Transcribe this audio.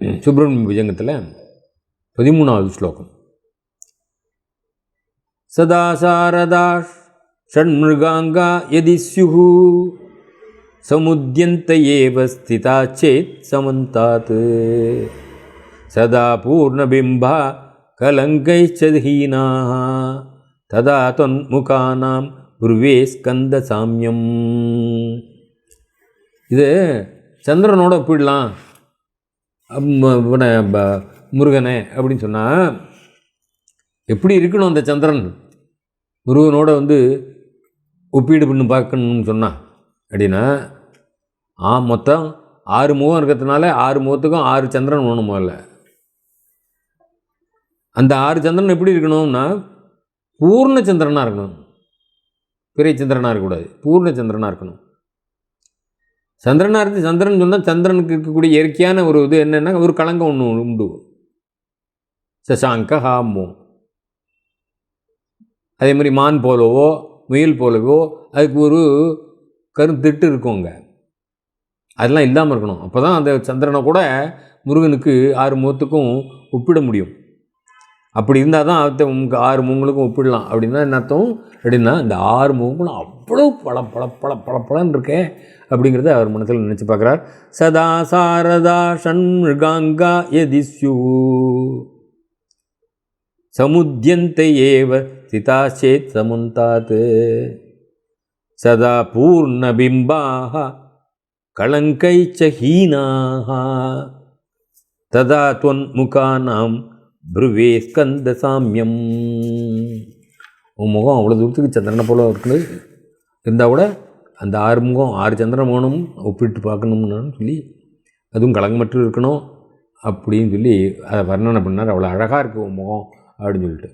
சுப்பிரமணிய விஜயங்கத்தில் பதிமூணாவது ஸ்லோகம். சதா சாரதா ஷண்முகாங்கா எதி ஸ்யுः சமுத்யந்த ஏவ ஸ்திதா சேத் சமந்தாத். சதா பூர்ணபிம்பா கலங்கைச்ச ஹீனாः ததா தொன்முகானாம் குருவே ஸ்கந்த சாமியம். இது சந்திரனோட ஒப்பிடலாம். இவனை முருகனே அப்படின்னு சொன்னால் எப்படி இருக்கணும் அந்த சந்திரன்? முருகனோட வந்து ஒப்பீடு பண்ணி பார்க்கணும்னு சொன்னான் அப்படின்னா ஆ மொத்தம் ஆறு முகம் இருக்கிறதுனால ஆறு முகத்துக்கும் ஆறு சந்திரன் ஒன்று முதல்ல. அந்த ஆறு சந்திரன் எப்படி இருக்கணும்னா பூர்ண சந்திரனாக இருக்கணும். பிறை சந்திரனாக இருக்கக்கூடாது. பூர்ண சந்திரனாக இருக்கணும். சந்திரனாக இருந்து சந்திரன் சொன்னால் சந்திரனுக்கு இருக்கக்கூடிய இயற்கையான ஒரு இது என்னென்னா ஒரு களங்கம் ஒன்று உண்டு. சசாங்க ஹாமோ அதே மாதிரி மான் போலவோ முயல் போலவோ அதுக்கு ஒரு கருந்திட்டு இருக்குங்க அதெல்லாம் இல்லாமல் இருக்கணும். அப்போ தான் அந்த சந்திரனை கூட முருகனுக்கு ஆறு முகத்துக்கும் ஒப்பிட முடியும். அப்படி இருந்தால் தான் அடுத்த உங்களுக்கு ஆறு மூங்களுக்கும் ஒப்பிடலாம். அப்படின்னா என்ன அர்த்தம்? அப்படின்னா இந்த ஆறு மூங்களும் அவ்வளோ பல பல பல பல பலன் இருக்கே அப்படிங்கிறத அவர் மனசில் நினச்சி பார்க்குறார். சதா சாரதா ஷண்மிருகாங்கா யதிஸ்யூ சமுத்தியந்தை ஏவ சிதா சேத் சமுந்தாத். சதா பூர்ணபிம்பாः கலங்கை ஹீனாः ததா துவன்முகானாம் ப்ருவே ஸ்கந்த சாமியம். உன் முகம் அவ்வளோ தூரத்துக்கு சந்திரனை போல் இருக்குது. இருந்தால் கூட அந்த ஆறு முகம் ஆறு சந்திரன் வேணும் ஒப்பிட்டு பார்க்கணும்னு சொல்லி அதுவும் கலங்கமற்று இருக்கணும் அப்படின்னு சொல்லி அதை வர்ணனை பண்ணார். அவ்வளோ அழகாக இருக்குது உன் முகம் அப்படின்னு சொல்லிட்டு.